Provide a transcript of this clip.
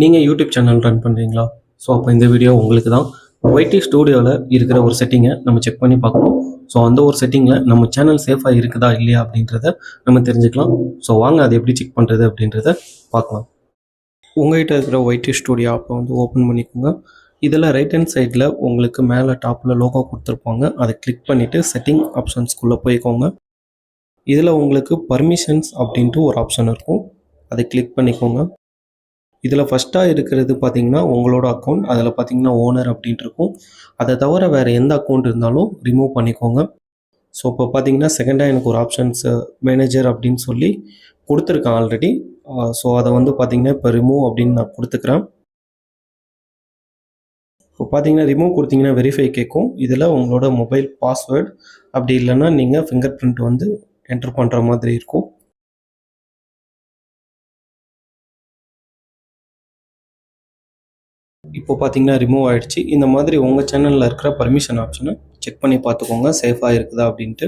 நீங்கள் YouTube channel run பண்ணுறீங்களா so அப்போ இந்த வீடியோ உங்களுக்கு தான் ஒய்டி ஸ்டூடியோவில் இருக்கிற ஒரு செட்டிங்கை நம்ம செக் பண்ணி பார்க்கணும். ஸோ அந்த ஒரு செட்டிங்கில் நம்ம சேனல் சேஃபாக இருக்குதா இல்லையா அப்படின்றத நம்ம தெரிஞ்சுக்கலாம். ஸோ வாங்க அதை எப்படி செக் பண்ணுறது அப்படின்றத பார்க்கலாம். உங்கள்கிட்ட இருக்கிற ஒய்டி ஸ்டூடியோ அப்போ வந்து ஓப்பன் பண்ணிக்கோங்க. இதில் ரைட் ஹேண்ட் சைடில் உங்களுக்கு மேலே டாப்பில் லோகோ கொடுத்துருப்பாங்க. அதை கிளிக் பண்ணிவிட்டு செட்டிங் ஆப்ஷன்ஸ்குள்ளே போய்க்கோங்க. இதில் உங்களுக்கு பர்மிஷன்ஸ் அப்படின்ட்டு ஒரு ஆப்ஷன் இருக்கும். அதை கிளிக் பண்ணிக்கோங்க. இதில் ஃபஸ்ட்டாக இருக்கிறது பார்த்தீங்கன்னா உங்களோட அக்கௌண்ட் அதில் பார்த்தீங்கன்னா ஓனர் அப்படின்ட்டு இருக்கும் அதை தவிர வேறு எந்த அக்கௌண்ட் இருந்தாலும் ரிமூவ் பண்ணிக்கோங்க. ஸோ இப்போ பார்த்தீங்கன்னா செகண்டாக எனக்கு ஒரு ஆப்ஷன்ஸ் மேனேஜர் அப்படின்னு சொல்லி கொடுத்துருக்கேன் ஆல்ரெடி ஸோ அதை வந்து பார்த்தீங்கன்னா இப்போ ரிமூவ் அப்படின்னு நான் கொடுத்துக்கிறேன். இப்போ பார்த்தீங்கன்னா ரிமூவ் கொடுத்தீங்கன்னா வெரிஃபை கேட்கும். இதில் உங்களோட மொபைல் பாஸ்வேர்டு அப்படி இல்லைன்னா நீங்கள் ஃபிங்கர் பிரிண்ட் வந்து என்டர் பண்ணுற மாதிரி இருக்கும். இப்போ பார்த்தீங்கன்னா ரிமூவ் ஆகிடுச்சி இந்த மாதிரி உங்கள் சேனலில் இருக்கிற பர்மிஷன் ஆப்ஷனை செக் பண்ணி பார்த்துக்கோங்க. சேஃபாக இருக்குதா அப்படின்ட்டு.